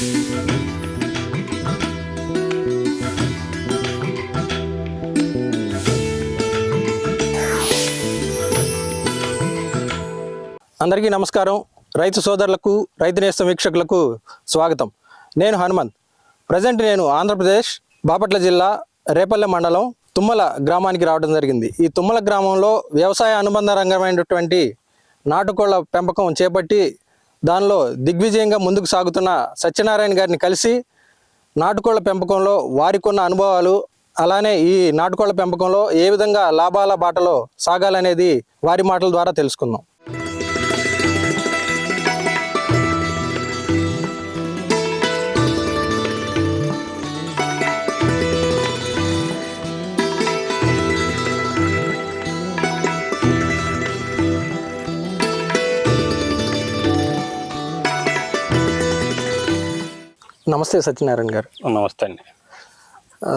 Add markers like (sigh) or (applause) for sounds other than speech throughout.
అందరికీ నమస్కారం. రైతు సోదరులకు రైతు నేస్తం వీక్షకులకు స్వాగతం. నేను హనుమంత్. ప్రజెంట్ నేను ఆంధ్రప్రదేశ్ బాపట్ల జిల్లా రేపల్లె మండలం తుమ్మల గ్రామానికి రావడం జరిగింది. ఈ తుమ్మల గ్రామంలో వ్యవసాయ అనుబంధ రంగమైనటువంటి నాటుకోళ్ళ పెంపకం చేపట్టి దానిలో దిగ్విజయంగా ముందుకు సాగుతున్న సత్యనారాయణ గారిని కలిసి నాటుకోళ్ళ పెంపకంలో వారికున్న అనుభవాలు అలానే ఈ నాటుకోళ్ళ పెంపకంలో ఏ విధంగా లాభాల బాటలో సాగాలనేది వారి మాటల ద్వారా తెలుసుకుందాం. నమస్తే సత్యనారాయణ గారు. నమస్తే అండి.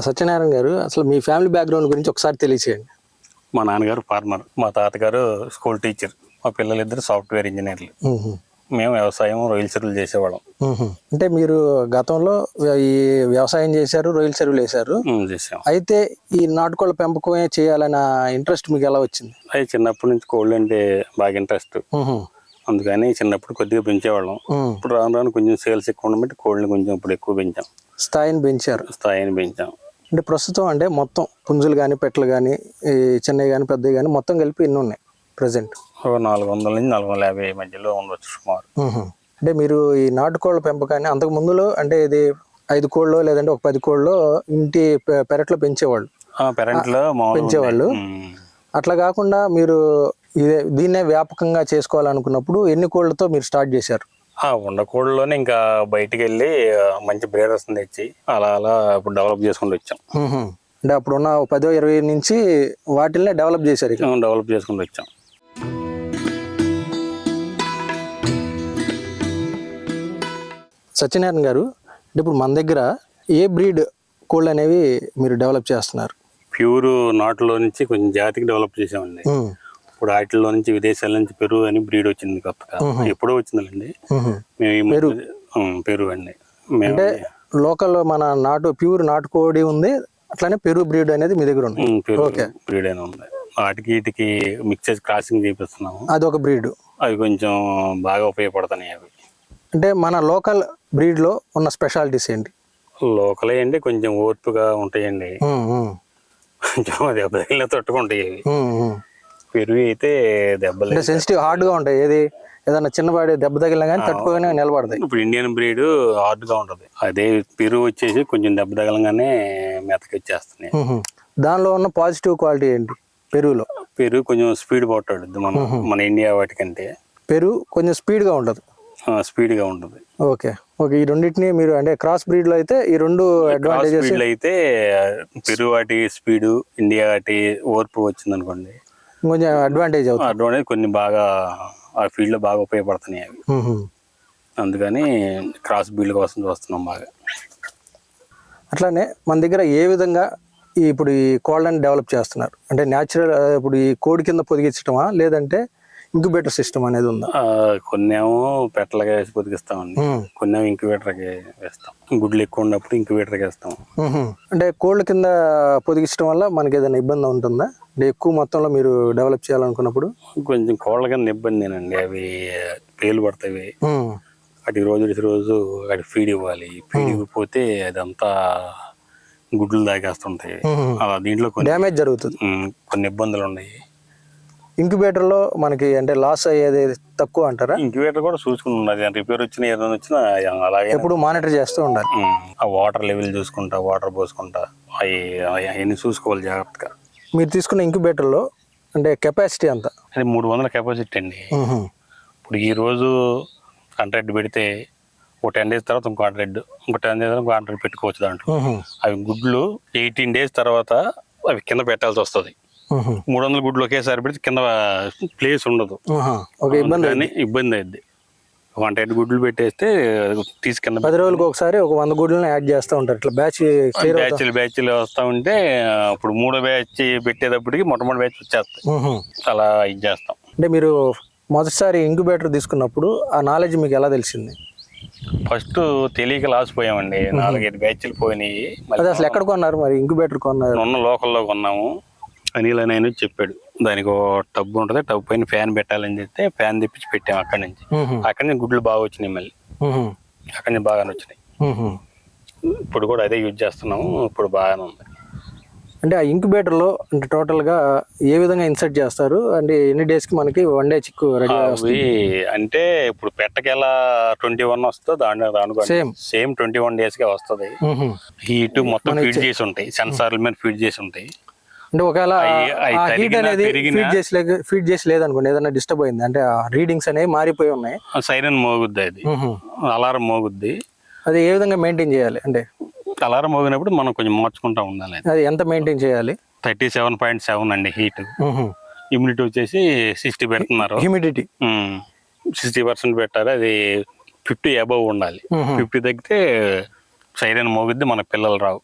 సత్యనారాయణ గారు అసలు మీ ఫ్యామిలీ బ్యాక్గ్రౌండ్ గురించి ఒకసారి తెలియచేయండి. మా నాన్నగారు ఫార్మర్ మా తాతగారు స్కూల్ టీచర్ మా పిల్లలిద్దరు సాఫ్ట్వేర్ ఇంజనీర్లు. మేము. వ్యవసాయం రొయ్యల చెరువులు చేసేవాళ్ళం. అంటే మీరు గతంలో ఈ వ్యవసాయం చేశారు రొయ్యల చెరువులు వేశారు. అయితే ఈ నాటుకోళ్ళ పెంపకమే చేయాలన్న ఇంట్రెస్ట్ మీకు ఎలా వచ్చింది? అది చిన్నప్పటి నుంచి కోళ్ళు అంటే బాగా ఇంట్రెస్ట్. అందుకని చిన్నప్పుడు కొద్దిగా పెంచేవాళ్ళం. ఇప్పుడు రాను రాను కొంచెం సేల్స్ ఎక్కువ ఉండబట్టి కోళ్ళని కొంచెం ఇప్పుడు ఎక్కువ పెంచాం. స్థాయిని పెంచారు. స్థాయిని పెంచాం. అంటే ప్రస్తుతం అంటే మొత్తం పుంజులు కానీ పెట్టలు కానీ ఈ చిన్నవి కానీ పెద్దవి కానీ మొత్తం కలిపి ఎన్ని ఉన్నాయి ప్రజెంట్? నాలుగు వందల నుంచి నాలుగు వందల యాభై మధ్యలో ఉండొచ్చు సుమారు. అంటే మీరు ఈ నాటుకోళ్ళ పెంపకాన్ని అంతకు ముందులో అంటే ఇది ఐదు కోళ్ళు లేదంటే ఒక పది కోళ్ళు ఇంటి పెరట్లో పెంచేవాళ్ళు. పెరంట్లో పెంచేవాళ్ళు? అట్లా కాకుండా మీరు ఇదే దీన్నే వ్యాపకంగా చేసుకోవాలనుకున్నప్పుడు ఎన్ని కోళ్ళతో మీరు స్టార్ట్ చేశారు? ఆ ఉండ కోళ్ళలోనే ఇంకా బయటికి వెళ్ళి మంచి బ్రేడర్స్ తెచ్చి అలా అలా ఇప్పుడు డెవలప్ చేసుకుంటూ వచ్చాం. అంటే అప్పుడున్న ఒక పదో ఇరవై నుంచి వాటిల్నే డెవలప్ చేశారు ఇక. డెవలప్ చేసుకుంటూ వచ్చాం. సత్యనారాయణ గారు అంటే ఇప్పుడు మన దగ్గర ఏ బ్రీడ్ కోళ్ళు అనేవి మీరు డెవలప్ చేస్తున్నారు? ప్యూర్ నాటులో నుంచి కొంచెం జాతికి డెవలప్ చేసామండి. ఇప్పుడు వాటిల్లో నుంచి విదేశాల నుంచి పెరుగు అని బ్రీడ్ వచ్చింది కొత్తగా ఎప్పుడో వచ్చిందండి ఉమ్, పెరుగు అండి. అంటే లోకల్ మన నాటు ప్యూర్ నాటుకోడి ఉంది అట్లానే పెరుగు బ్రీడ్ అనేది మీ దగ్గర ఉంది. బ్రీడ్ అయినా ఉంది. వాటికి వీటికి మిక్సెస్ క్రాసింగ్ చేపిస్తున్నాము. అది ఒక బ్రీడ్. అవి కొంచెం బాగా ఉపయోగపడుతున్నాయి అవి. అంటే మన లోకల్ బ్రీడ్లో ఉన్న స్పెషాలిటీస్ ఏంటి? లోకలే అండి కొంచెం ఓర్పుగా ఉంటాయండి. కొంచెం దెబ్బ తట్టుకుంటాయి. పెరుగు అయితే దెబ్బలు అంటే సెన్సిటివ్ హార్డ్గా ఉంటాయి. ఏది ఏదైనా చిన్నపాటి దెబ్బ తగిలినా కానీ తట్టుకోగానే నిలబడతాయి. ఇప్పుడు ఇండియన్ బ్రీడ్ హార్డ్గా ఉంటది. అదే పెరుగు వచ్చేసి కొంచెం దెబ్బ తగలంగానే మెతకి వచ్చేస్తున్నాయి మ్మ్. దానిలో ఉన్న పాజిటివ్ క్వాలిటీ ఏంటి? పెరుగులో? పెరుగు కొంచెం స్పీడ్ పట్టాడు మన మన ఇండియా వాటికంటే. పెరుగు కొంచెం స్పీడ్గా ఉంటుంది. స్పీడ్గా ఉంటుంది. ఓకే. ఓకే ఈ రెండింటిని మీరు అంటే క్రాస్ బ్రీడ్లో అయితే ఈ రెండు అడ్వాంటేజెస్ అయితే పెరుగు వాటి స్పీడ్ ఇండియా వాటి ఓర్పు వచ్చింది అనుకోండి కొంచెం అడ్వాంటేజ్ అవుతుంది. అడ్వాంటేజ్ కొన్ని బాగా ఆ ఫీల్డ్లో బాగా ఉపయోగపడుతున్నాయి అవి. అందుకని క్రాస్ బీల్డ్ కోసం చూస్తున్నాం బాగా. అట్లానే మన దగ్గర ఏ విధంగా ఇప్పుడు ఈ కోళ్ళని డెవలప్ చేస్తున్నారు? అంటే న్యాచురల్ ఇప్పుడు ఈ కోడి కింద పొదిగించడమా లేదంటే ఇంక్యుబేటర్ సిస్టమ్ అనేది ఉందా? కొన్నేమో పెట్టలుగా వేసి మ్మ్. కొన్నేమో ఇంక్యుబేటర్కి వేస్తాం. గుడ్లు ఎక్కువ ఉన్నప్పుడు ఇంక్యుబేటర్కి వేస్తాం. అంటే కోళ్ళ కింద పొదిగించడం వల్ల మనకి ఏదైనా ఇబ్బంది ఉంటుందా? అంటే ఎక్కువ మొత్తంలో మీరు డెవలప్ చేయాలనుకున్నప్పుడు? కొంచెం కోళ్ళ కింద ఇబ్బందేనండి. అవి పేలు పడతాయి. వాటికి రోజు రోజు వాటికి ఫీడ్ ఇవ్వాలి. ఫీడ్ ఇవ్వకపోతే అదంతా గుడ్లు దాకేస్తుంటాయి మ్మ్. అలా దీంట్లో కొన్ని డ్యామేజ్ జరుగుతుంది. కొన్ని ఇబ్బందులు ఉన్నాయి ఇంక్యుబేటర్లో మనకి అంటే లాస్ అయ్యేది తక్కువ అంటారా? ఇంక్యుబేటర్ కూడా చూసుకుని ఉన్నది రిపేర్ వచ్చినా ఏదైనా వచ్చినా అలాగే. ఎప్పుడు మానిటర్ చేస్తూ ఉండాలి. ఆ వాటర్ లెవెల్ చూసుకుంటా వాటర్ పోసుకుంటా అవి అవన్నీ చూసుకోవాలి జాగ్రత్తగా. మీరు తీసుకున్న ఇంక్యుబేటర్లో అంటే కెపాసిటీ ఎంత? అది మూడు వందల కెపాసిటీ అండి. ఇప్పుడు ఈ రోజు హండ్రెడ్ పెడితే ఒక టెన్ డేస్ తర్వాత ఇంకో హండ్రెడ్ ఇంకో టెన్ డేస్ తర్వాత ఇంకో హండ్రెడ్ పెట్టుకోవచ్చు దాంట్లో. అవి గుడ్లు ఎయిటీన్ డేస్ తర్వాత అవి కింద పెట్టాల్సి వస్తుంది. మూడు వందల గుడ్లు ఒకేసారి పెడితే కింద ప్లేస్ ఉండదు. ఇబ్బంది ఇబ్బంది అయింది. వన్ టెన్ గుడ్లు పెట్టేస్తే తీసి కింద పది రోజులకు ఒకసారి ఒక వంద గుడ్లను యాడ్ చేస్తూ ఉంటారు. ఇట్లా బ్యాచ్ బ్యాచ్లు బ్యాచ్లు వస్తా ఉంటే ఇప్పుడు మూడో బ్యాచ్ పెట్టేటప్పటికి మొట్టమొదటి బ్యాచ్ వచ్చేస్తాయి. అలా ఇది చేస్తాం. అంటే మీరు మొదటిసారి ఇంక్యుబేటర్ తీసుకున్నప్పుడు ఆ నాలెడ్జ్ మీకు ఎలా తెలిసింది? ఫస్ట్ తెలియక లాస్ పోయామండి. నాలుగైదు బ్యాచ్లు పోయినాయి. అసలు ఎక్కడ కొన్నారు మరి? ఇంక్యుబేటర్ కొన్నారు. ఉన్న లోకల్లో కొన్నాము. అనిల్ అని ఆయన చెప్పాడు. దానికి ఒక టబ్ ఉంటుంది టబ్ పైన ఫ్యాన్ పెట్టాలని చెప్తే ఫ్యాన్ తెప్పించి పెట్టాము అక్కడి నుంచి. అక్కడి నుంచి గుడ్లు బాగా వచ్చినాయి మళ్ళీ. అక్కడి నుంచి బాగానే వచ్చినాయి. ఇప్పుడు కూడా అదే యూజ్ చేస్తున్నాము ఇప్పుడు బాగానే ఉంది. అంటే ఆ ఇంక్యుబేటర్లో అంటే టోటల్గా ఏ విధంగా ఇన్సర్ట్ చేస్తారు? అంటే ఎన్ని డేస్కి మనకి వన్ డే చిక్కు రెడీ అంటే ఇప్పుడు పెట్టకెలా ట్వంటీ వన్ వస్తుందో దాని Same. సేమ్ ట్వంటీ వన్ డేస్గా వస్తుంది హీట్ మొత్తం ఫీడ్ చేసి ఉంటాయి సెన్సార్ల మీద ఫీడ్ చేసి ఉంటాయి. అంటే ఒకవేళ హీట్ అనేది ఫీడ్ చేసి ఫీడ్ చేసి లేదనుకోండి ఏదైనా డిస్టర్బ్ అయింది? అంటే రీడింగ్స్ అనేవి మారిపోయి ఉన్నాయి. సైరన్ మోగుద్ది అది. అలారం మోగుద్ది. అది ఏ విధంగా మెయింటైన్ చేయాలి? అంటే అలారం మోగినప్పుడు మనం కొంచెం మార్చుకుంటా ఉండాలి అది. ఎంత మెయింటైన్ చేయాలి? థర్టీ సెవెన్ పాయింట్ సెవెన్ అండి హీట్ ఇమ్యూనిటీ వచ్చేసి సిక్స్టీ పెడుతున్నారు. హ్యూమిడిటీ సిక్స్టీ పర్సెంట్ పెట్టారు అది ఫిఫ్టీ అబవ్ ఉండాలి. ఫిఫ్టీ తగ్గితే సైరన్ మోగిద్ది మన పిల్లలు రావు.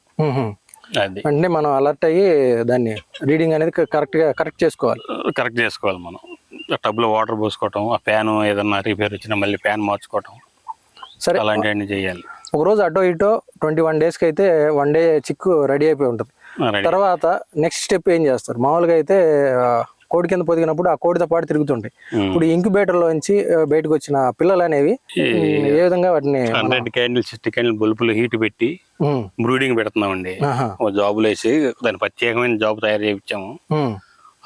అంటే మనం అలర్ట్ అయ్యి దాన్ని రీడింగ్ అనేది కరెక్ట్గా కరెక్ట్ చేసుకోవాలి. కరెక్ట్ చేసుకోవాలి మనం. టబ్లో వాటర్ పోసుకోవటం ఆ ఫ్యాన్ ఏదన్నా రిపేర్ వచ్చినా మళ్ళీ ఫ్యాన్ మార్చుకోవటం. సరే అలాంటివన్నీ చేయాలి. ఒక రోజు అటో ఇటో ట్వంటీ వన్ డేస్కి అయితే వన్ డే చిక్కు రెడీ అయిపోయి ఉంటుంది. తర్వాత నెక్స్ట్ స్టెప్ ఏం చేస్తారు? మామూలుగా అయితే కోడి కింద పొదిగినప్పుడు ఆ కోడితో పాటు తిరుగుతుంటాయి. ఇప్పుడు ఇంక్యుబేటర్ లోంచి బయటకు వచ్చిన పిల్లలు అనేవి ఏ విధంగా వాటిని హండ్రెడ్ క్యాండిల్ సిక్స్టీ క్యాండిల్ బల్బులు హీట్ పెట్టి బ్రూడింగ్ పెడుతున్నామండి. జాబులు వేసి దాని ప్రత్యేకమైన జాబ్ తయారు చేయించాము.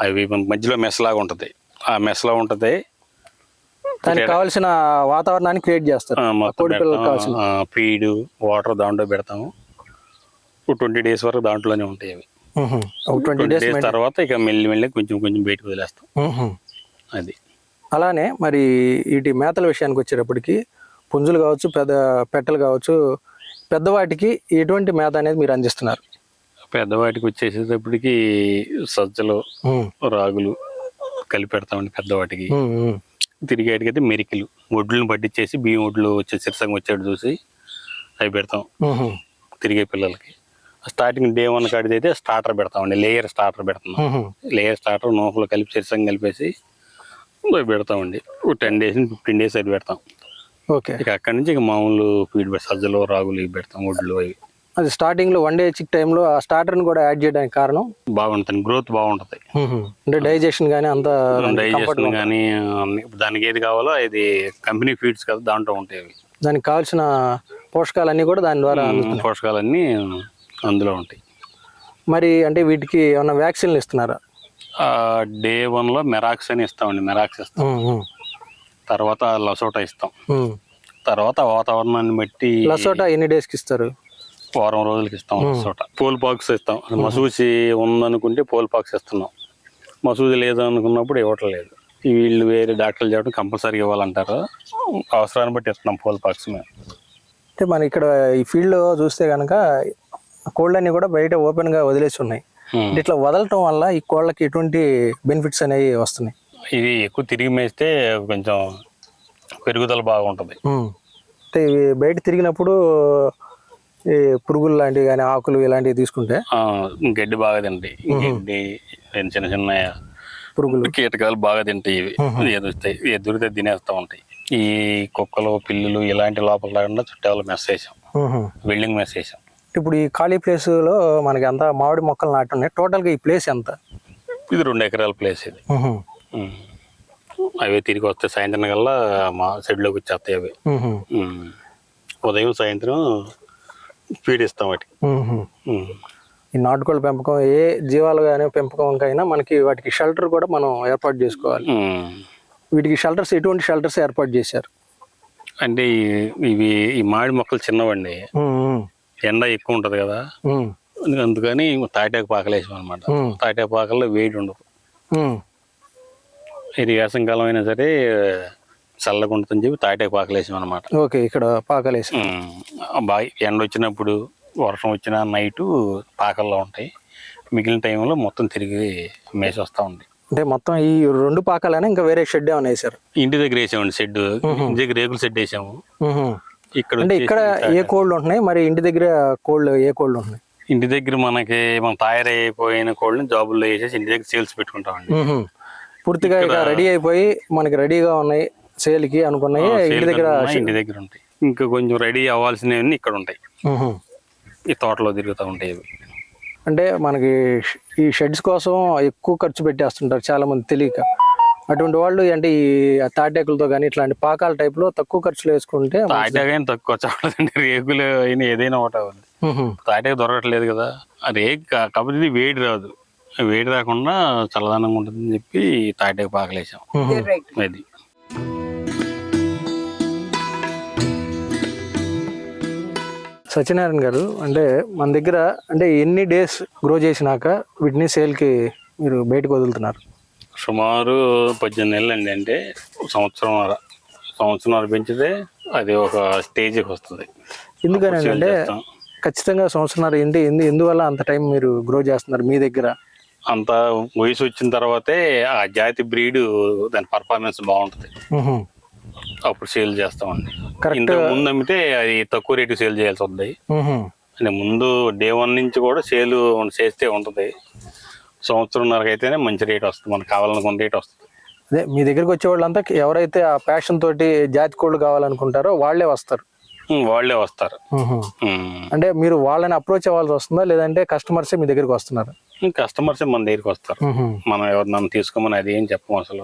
అవి మధ్యలో మెస్ లాగా ఉంటుంది. ఆ మెస్లో ఉంటుంది. దానికి కావాల్సిన వాతావరణాన్ని క్రియేట్ చేస్తారు. కోడి పిల్లలకు కావాల్సిన ఫీడ్ వాటర్ దాంట్లో పెడతాము. ట్వంటీ డేస్ వరకు దాంట్లోనే ఉంటాయి అవి. ట్వంటీ ట్వంటీ డేస్ తర్వాత ఇక మెల్లి మెల్లి కొంచెం కొంచెం బయటకు వదిలేస్తాం. అది. అలానే మరి వీటి మేతల విషయానికి వచ్చేటప్పటికి పుంజులు కావచ్చు పెద్ద పెట్టలు కావచ్చు పెద్దవాటికి ఎటువంటి మేత అనేది మీరు అందిస్తున్నారు? పెద్దవాటికి వచ్చేసేటప్పటికి సజ్జలు రాగులు కలిపి పెడతామండి పెద్దవాటికి. తిరిగేటికి అయితే మెరికలు. ఒడ్లను పట్టించేసి బియ్యం ఒడ్లు వచ్చే సిరసంగా వచ్చేట్టు చూసి అవి పెడతాం. తిరిగే పిల్లలకి. స్టార్టింగ్ డే వన్ కాడిది అయితే స్టార్టర్ పెడతామండి లేయర్ స్టార్టర్ ఉహు. లేయర్ స్టార్టర్ నూకలు కలిపి సిరసంగా కలిపేసి పెడతామండి. ఒక టెన్ డేస్ ఫిఫ్టీన్ డేస్ అది పెడతాం. ఓకే. ఇక అక్కడి నుంచి ఇక మామూలు ఫీడ్ సజ్జలు రాగులు ఇవి పెడతాం ఒడ్లు అవి. అది స్టార్టింగ్లో వన్ డే చిక్ టైంలో ఆ స్టార్టర్ని కూడా యాడ్ చేయడానికి కారణం? బాగుంటుంది. గ్రోత్ బాగుంటుంది. అంటే డైజెషన్ కానీ అంత డైజెషన్ కానీ దానికి ఏది కావాలో అది కంపెనీ ఫీడ్స్ కదా దాంట్లో ఉంటాయి దానికి కావాల్సిన పోషకాలన్నీ కూడా దాని ద్వారా పోషకాలన్నీ అందులో ఉంటాయి. మరి అంటే వీటికి ఏమైనా వ్యాక్సిన్లు ఇస్తున్నారా? డే వన్లో మెరాక్స్ అని ఇస్తామండి మెరాక్స్ ఇస్తాం. తర్వాత లసోటా ఇస్తాం. తర్వాత వాతావరణాన్ని బట్టి లసోటా ఎన్ని డేస్కి ఇస్తారు? వారం రోజులకి ఇస్తాం లసోటా. పోల్ పాక్స్ ఇస్తాం. మసూసి ఉందనుకుంటే పోల్ పాక్స్ ఇస్తున్నాం. మసూసి లేదనుకున్నప్పుడు ఇవ్వట్లేదు. వీళ్ళు వేరే డాక్టర్లు చెప్పడం కంపల్సరీగా ఇవ్వాలంటారు. అవసరాన్ని బట్టి ఇస్తున్నాం పోల్ పాక్స్ మేము. అంటే మన ఇక్కడ ఈ ఫీల్డ్ చూస్తే కనుక కోళ్ళన్నీ కూడా బయట ఓపెన్గా వదిలేసి ఉన్నాయి. ఇట్లా వదలటం వల్ల ఈ కోళ్ళకి ఎటువంటి బెనిఫిట్స్ అనేవి వస్తున్నాయి? ఇది ఎక్కువ తిరిగి మేస్తే కొంచెం పెరుగుదల బాగుంటుంది. అంటే ఇవి బయట తిరిగినప్పుడు ఈ పురుగులు లాంటివి కానీ ఆకులు ఇలాంటివి తీసుకుంటే? గడ్డి బాగా తింటాయి. గడ్డి చిన్న చిన్న పురుగులు. కీటకాలు బాగా తింటాయి. ఇవి ఏది దొరికితే తినేస్తూ ఉంటాయి. ఈ కుక్కలు పిల్లులు ఇలాంటి లోపల లేకుండా చుట్టాలు మెస్ Mhm. బిల్డింగ్ మెస్ వేసాం ఇప్పుడు ఈ ఖాళీ place లో మనకి అంతా మామిడి మొక్కలు నాటి ఉన్నాయి టోటల్గా ఈ ప్లేస్ ఎంత? ఇది రెండు ఎకరాల ప్లేస్ ఇది. అవే తిరిగి వస్తాయి సాయంత్రం కల్లా మా షెడ్లోకి వచ్చేస్తాయి అవి. ఉదయం సాయంత్రం ఫీడ్ ఇస్తాం వాటికి. ఈ నాటుకోళ్ళ పెంపకం ఏ జీవాలు కానీ పెంపకంకైనా మనకి వాటికి షెల్టర్ కూడా మనం ఏర్పాటు చేసుకోవాలి. వీటికి షెల్టర్స్ ఎటువంటి షెల్టర్స్ ఏర్పాటు చేశారు? అంటే ఇవి ఈ మామిడి మొక్కలు చిన్నవండి. ఎండ ఎక్కువ ఉంటుంది కదా. అందుక- అందుకని తాటాకు పాకలేసాం అనమాట తాటాకు పాకల్లో వేడి ఉండదు. ఇది వేసంకాలం అయినా సరే చల్లగా ఉంటుందని చెప్పి తాటాకు పాకలేసాం అనమాట ఓకే ఇక్కడ పాకలేసి బాగా ఎండ వచ్చినప్పుడు వర్షం వచ్చిన నైటు పాకల్లో ఉంటాయి. మిగిలిన టైంలో మొత్తం తిరిగి మేసి వస్తూ ఉంటాయి అంటే మొత్తం ఈ రెండు పాకాలనే ఇంకా వేరే షెడ్ ఏమైనా వేశారు ఇంటి దగ్గర వేసామండి షెడ్ ఇంటి దగ్గర రేకుల షెడ్ వేసాము. ఇక్కడ అంటే ఇక్కడ ఏ కోళ్ళు ఉంటున్నాయి? మరి ఇంటి దగ్గర కోళ్ళు ఏ కోళ్ళు ఉంటున్నాయి? ఇంటి దగ్గర మనకి మనం తయారైపోయిన కోళ్ళని జాబుల్లో వేసేసి ఇంటి దగ్గర సేల్స్ పెట్టుకుంటామండి. మ్మ్. పూర్తిగా ఇక రెడీ అయిపోయి మనకి రెడీగా ఉన్నాయి సేల్కి అనుకున్నాయి ఇంటి సేల్ దగ్గర ఇంటి దగ్గర ఉంటాయి. ఇంకా కొంచెం రెడీ అవ్వాల్సినవన్నీ ఇక్కడ ఉంటాయి. ఈ తోటలో తిరుగుతూ ఉంటాయి అంటే మనకి ఈ షెడ్స్ కోసం ఎక్కువ ఖర్చు పెట్టేస్తుంటారు చాలా మంది తెలియక. అటువంటి వాళ్ళు అంటే ఈ తాటాకులతో కానీ ఇట్లాంటి పాకాల టైప్లో తక్కువ ఖర్చులో వేసుకుంటే తాటాకైనా తక్కువ చెప్పలేదండి. రేకులు అయినా ఏదైనా ఒకటి మ్హూ. తాటాకు దొరకట్లేదు కదా. రేకు కాకపోతే ఇది వేడి రాదు. వేడి రాకుండా చల్లదనంగా ఉంటుందని చెప్పి తాటాకు పాకలేసాం. అది. సత్యనారాయణ గారు అంటే మన దగ్గర అంటే ఎన్ని డేస్ గ్రో చేసినాక వీటిని సేల్కి మీరు బయటకు వదులుతున్నారు? సుమారు పద్దెనిమిది నెలలు అండి అంటే సంవత్సరం సంవత్సరం పెంచితే అది ఒక స్టేజ్కి వస్తుంది ఎందుకని అంటే. ఖచ్చితంగా సంవత్సరం ఏంటి ఎందు ఎందువల్ల అంత టైం మీరు గ్రో చేస్తున్నారు మీ దగ్గర అంత వయసు వచ్చిన తర్వాతే ఆ జాతి బ్రీడ్ దాని పర్ఫార్మెన్స్ బాగుంటుంది. అప్పుడు సేల్ చేస్తామండి. ఇంతకు ముందు అమ్మితే అది తక్కువ రేటు సేల్ చేయాల్సి వస్తుంది మ్హూ. అంటే ముందు డే వన్ నుంచి కూడా సేల్ చేస్తే ఉంటుంది సంవత్సరంన్నరకు అయితేనే మంచి రేట్ వస్తుంది. మనకు కావాలనుకున్న రేట్ వస్తుంది. అదే మీ దగ్గరికి వచ్చే వాళ్ళంతా ఎవరైతే ఆ ప్యాషన్ తోటి జాతి కోళ్ళు కావాలనుకుంటారో వాళ్ళే వస్తారు. వాళ్ళే వస్తారు. అంటే మీరు వాళ్ళని అప్రోచ్ అవ్వాల్సి వస్తుందా? లేదంటే కస్టమర్సే మీ దగ్గరికి వస్తున్నారు? కస్టమర్స్ మన దగ్గరికి వస్తారు. మనం ఎవరినన్నా తీసుకోమని అది ఏం చెప్పం అసలు.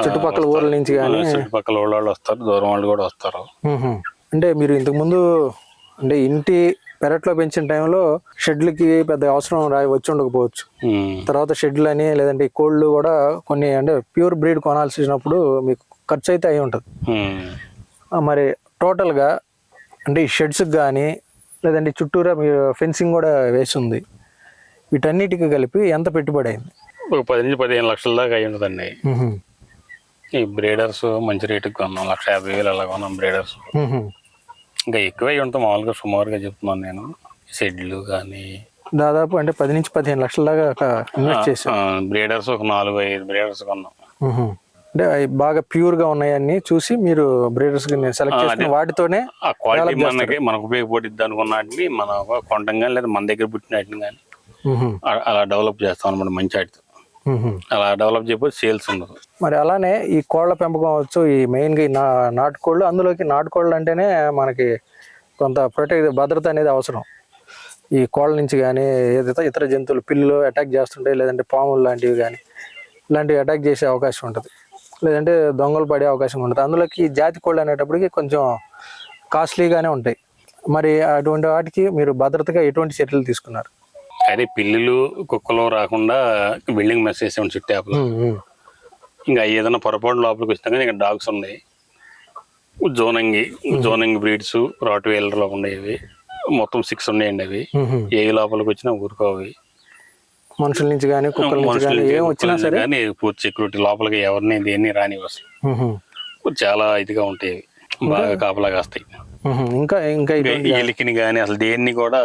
చుట్టుపక్కల ఊర్ల నుంచి కానీ చుట్టుపక్కల ఊళ్ళో వాళ్ళు వస్తారు. దూరం వాళ్ళు కూడా వస్తారు. అంటే మీరు ఇంతకు ముందు అంటే ఇంటి పెరట్లో పెంచిన టైంలో షెడ్లకి పెద్ద అవసరం రా వచ్చి ఉండకపోవచ్చు. తర్వాత షెడ్లు అని లేదంటే ఈ కోళ్ళు కూడా కొన్ని అంటే ప్యూర్ బ్రీడ్ కొనాల్సి వచ్చినప్పుడు మీకు ఖర్చు అయితే అయి ఉంటుంది. మరి టోటల్గా అంటే ఈ షెడ్స్కి కానీ లేదంటే చుట్టూరా ఫెన్సింగ్ కూడా వేసి ఉంది వీటన్నిటికి కలిపి ఎంత పెట్టుబడి అయింది? ఒక పది నుంచి పదిహేను లక్షల దాకా అయి ఉంటుందండి. ఈ బ్రీడర్స్ మంచి రేటుకి కొన్నాం లక్ష యాభై వేలు అలా కొన్నాం బ్రీడర్స్. ఇంకా ఎక్కువ ఉంటాం. మామూలుగా సుమారుగా చెప్తున్నాను నేను. షెడ్లు కానీ దాదాపు అంటే పది నుంచి పదిహేను లక్షల దాకా ఇన్వెస్ట్ చేశారు. బ్రీడర్స్ ఒక నాలుగు ఐదు బ్రీడర్స్ కొన్నాం. అంటే అవి బాగా ప్యూర్గా ఉన్నాయని చూసి మీరు బ్రీడర్స్ సెలెక్ట్ వాటితోనే క్వాలిటీ మనకి మనకు ఉపయోగపడుద్ది అనుకున్న వాటిని మనం కొంటాం కానీ లేదా మన దగ్గర పుట్టిన వాటిని కానీ అలా డెవలప్ చేస్తాం అనమాట మంచి వాటితో. అలా డెవలప్ చేయకపోతే సేల్స్ ఉండదు మరి అలానే ఈ కోళ్ళ పెంపకం అవచ్చు ఈ మెయిన్గా ఈ నా నాటుకోళ్ళు అందులోకి నాటుకోళ్ళు అంటేనే మనకి కొంత ప్రొటెక్ట్ భద్రత అనేది అవసరం. ఈ కోళ్ళ నుంచి కానీ ఏదైతే ఇతర జంతువులు పిల్లులు అటాక్ చేస్తుంటాయి లేదంటే పాములు లాంటివి కానీ ఇలాంటివి అటాక్ చేసే అవకాశం ఉంటుంది. లేదంటే దొంగలు పడే అవకాశం ఉంటుంది. అందులోకి జాతి కోళ్ళు అనేటప్పటికి కొంచెం కాస్ట్లీగానే ఉంటాయి. మరి అటువంటి వాటికి మీరు భద్రతగా ఎటువంటి చర్యలు తీసుకున్నారు? అదే పిల్లులు కుక్కలు రాకుండా బిల్డింగ్ మెస్ చేసాం చుట్టాపులో ఇంకా ఏదైనా పొరపాటు లోపలికి వచ్చినా కానీ ఇంకా డాగ్స్ ఉన్నాయి. జోనంగి జోనంగి బ్రీడ్స్ రాట్ వేలర్లో ఉండేవి మొత్తం సిక్స్ ఉన్నాయండి అవి. ఏ లోపలికి వచ్చినా ఊరుకోవి మనుషుల నుంచి కానీ కుక్కల నుంచి కానీ పూర్తి సెక్యూరిటీ లోపలికి ఎవరిని దేన్ని రాని అసలు. చాలా ఇదిగా ఉంటాయి. బాగా కాపలా కాస్తాయి. ఇంకా ఇంకా ఎలికిని కానీ అసలు దేన్ని కూడా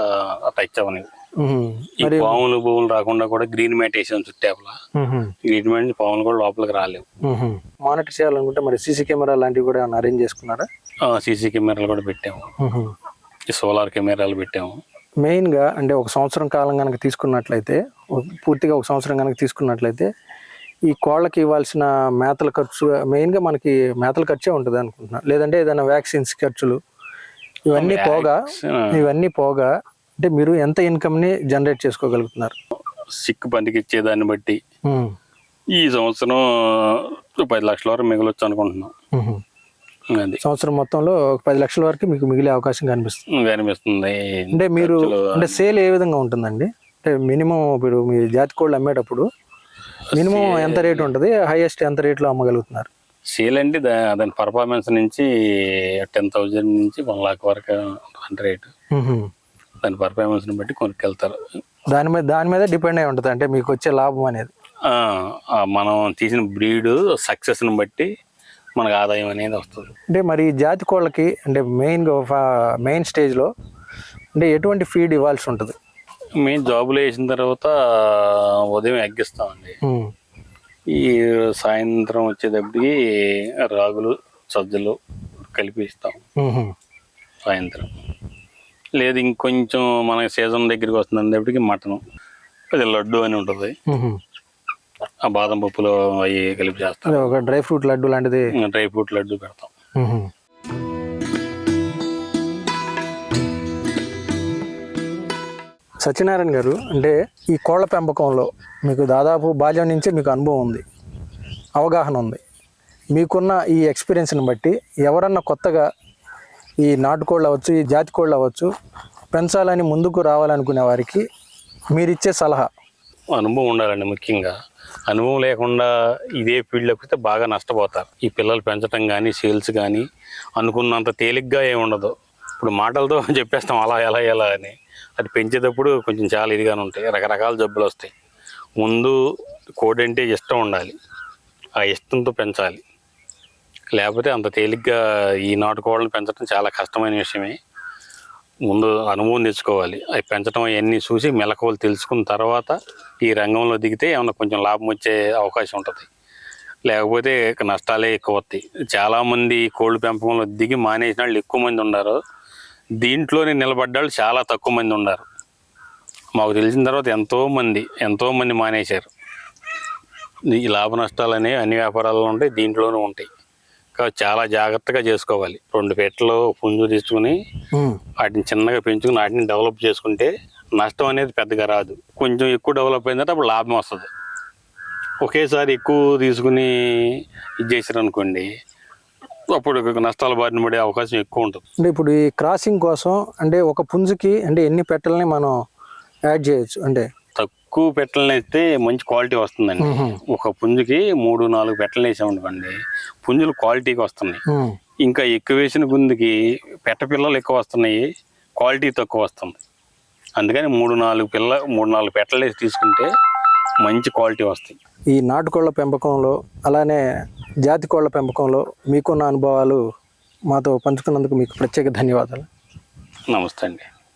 టచ్ అవ్వనివి. ఈ పాములు భూములు రాకుండా కూడా గ్రీన్ మ్యాట్ వేసాం చుట్టాపులా. గ్రీన్ మ్యాట్ పాములు కూడా లోపలికి రాలేవు. మానిటర్ చేయాలనుకుంటే మరి సీసీ కెమెరా లాంటివి కూడా అరేంజ్ చేసుకున్నారా? సీసీ కెమెరాలు కూడా పెట్టాము. సోలార్ కెమెరాలు పెట్టాము. మెయిన్గా అంటే ఒక సంవత్సరం కాలం కనుక తీసుకున్నట్లయితే పూర్తిగా ఒక సంవత్సరం కనుక తీసుకున్నట్లయితే ఈ కోళ్ళకి ఇవ్వాల్సిన మేతల ఖర్చు మెయిన్గా మనకి మేతల ఖర్చే ఉంటుంది అనుకుంటున్నా. లేదంటే ఏదైనా వ్యాక్సిన్స్ ఖర్చులు ఇవన్నీ పోగా ఇవన్నీ పోగా అంటే మీరు ఎంత ఇన్కమ్ని జనరేట్ చేసుకోగలుగుతున్నారు? సిక్ పనికి ఇచ్చేదాన్ని బట్టి. ఈ సంవత్సరం పది లక్షల వరకు మిగలొచ్చు అనుకుంటున్నాం. అది. సంవత్సరం మొత్తంలో ఒక పది లక్షల వరకు మీకు మిగిలే అవకాశం కనిపిస్తుంది. కనిపిస్తుంది. అంటే మీరు అంటే సేల్ ఏ విధంగా ఉంటుందండి? అంటే మినిమం ఇప్పుడు మీ జాతి కోళ్ళు అమ్మేటప్పుడు మినిమం ఎంత రేట్ ఉంటుంది? హైయెస్ట్ ఎంత రేట్లో అమ్మగలుగుతున్నారు? సేల్ అంటే దా- దాని పర్ఫార్మెన్స్ నుంచి టెన్ థౌజండ్ నుంచి వన్ లాక్ వరకు రేటు దాని పర్ఫార్మెన్స్ని బట్టి కొనుక్కెళ్తారు. దాని మీద దాని మీద డిపెండ్ అయి ఉంటుంది. అంటే మీకు వచ్చే లాభం అనేది. మనం తీసిన బ్రీడ్ సక్సెస్ని బట్టి మనకు ఆదాయం అనేది వస్తుంది. అంటే మరి ఈ జాతి కోళ్ళకి అంటే మెయిన్గా మెయిన్ స్టేజ్లో అంటే ఎటువంటి ఫీడ్ ఇవ్వాల్సి ఉంటుంది? మేము జాబులు వేసిన తర్వాత ఉదయం ఎగ్గిస్తామండి. ఈ సాయంత్రం వచ్చేటప్పటికి రాగులు సజ్జలు కలిపి ఇస్తాం. సాయంత్రం. లేదు ఇంకొంచెం మన సీజన్ దగ్గరికి వస్తుంది అనేటప్పటికి మటన్. అది లడ్డు అని ఉంటుంది. ఆ బాదం పప్పులో అవి కలిపి చేస్తాం. ఒక డ్రై ఫ్రూట్ లడ్డు లాంటిది. డ్రై ఫ్రూట్ లడ్డు పెడతాం. సత్యనారాయణ గారు అంటే ఈ కోళ్ళ పెంపకంలో మీకు దాదాపు బాల్యం నుంచే మీకు అనుభవం ఉంది. అవగాహన ఉంది. మీకున్న ఈ ఎక్స్పీరియన్స్ని బట్టి ఎవరన్నా కొత్తగా ఈ నాటుకోళ్ళు అవ్వచ్చు ఈ జాతి కోళ్ళు అవ్వచ్చు పెంచాలని ముందుకు రావాలనుకునే వారికి మీరిచ్చే సలహా. అనుభవం ఉండాలండి ముఖ్యంగా. అనుభవం లేకుండా ఇదే ఫీల్డ్లోకి వస్తే బాగా నష్టపోతారు. ఈ పిల్లలు పెంచడం కానీ సేల్స్ కానీ అనుకున్నంత తేలిగ్గా ఏమి ఉండదు. ఇప్పుడు మాటలతో (laughs) చెప్పేస్తాం అలా ఎలా ఎలా అని. అది పెంచేటప్పుడు కొంచెం చాలా ఇదిగానే ఉంటాయి. రకరకాల జబ్బులు వస్తాయి. ముందు కోడి అంటే ఇష్టం ఉండాలి. ఆ ఇష్టంతో పెంచాలి. లేకపోతే అంత తేలిగ్గా ఈ నాటుకోళ్ళని పెంచడం చాలా కష్టమైన విషయమే. ముందు అనుభవం తెచ్చుకోవాలి. అవి పెంచడం అవన్నీ చూసి మెలకువలు తెలుసుకున్న తర్వాత ఈ రంగంలో దిగితే ఏమైనా కొంచెం లాభం వచ్చే అవకాశం ఉంటుంది. లేకపోతే నష్టాలే ఎక్కువ వస్తాయి. చాలామంది కోళ్ళు పెంపకంలో దిగి మానేసిన వాళ్ళు ఎక్కువ మంది ఉన్నారు. దీంట్లోనే నిలబడ్డాళ్ళు చాలా తక్కువ మంది ఉన్నారు. మాకు తెలిసిన తర్వాత ఎంతోమంది ఎంతోమంది ఎంతో మంది మానేశారు. ఈ లాభ నష్టాలు అనేవి అన్ని వ్యాపారాల్లో ఉంటాయి దీంట్లోనూ ఉంటాయి. చాలా జాగ్రత్తగా చేసుకోవాలి. రెండు పెట్టలు పుంజు తీసుకుని వాటిని చిన్నగా పెంచుకుని వాటిని డెవలప్ చేసుకుంటే నష్టం అనేది పెద్దగా రాదు. కొంచెం ఎక్కువ డెవలప్ అయిందంటే అప్పుడు లాభం వస్తుంది. ఒకేసారి ఎక్కువ తీసుకుని ఇది చేశారు అనుకోండి అప్పుడు నష్టాల బారిన పడే అవకాశం ఎక్కువ ఉంటుంది. అంటే ఇప్పుడు ఈ క్రాసింగ్ కోసం అంటే ఒక పుంజుకి అంటే ఎన్ని పెట్టలని మనం యాడ్ చేయొచ్చు? అంటే తక్కువ పెట్టలను వేస్తే మంచి క్వాలిటీ వస్తుందండి. ఒక పుంజుకి మూడు నాలుగు పెట్టలు వేసామనుకోండి పుంజులు క్వాలిటీకి వస్తున్నాయి. ఇంకా ఎక్కువ వేసిన గుందుకి పెట్ట పిల్లలు ఎక్కువ వస్తున్నాయి క్వాలిటీ తక్కువ వస్తుంది. అందుకని మూడు నాలుగు పిల్ల మూడు నాలుగు పెట్టలు వేసి తీసుకుంటే మంచి క్వాలిటీ వస్తాయి. ఈ నాటుకోళ్ళ పెంపకంలో అలానే జాతి కోళ్ళ పెంపకంలో మీకున్న అనుభవాలు మాతో పంచుకున్నందుకు మీకు ప్రత్యేక ధన్యవాదాలు. నమస్తే అండి.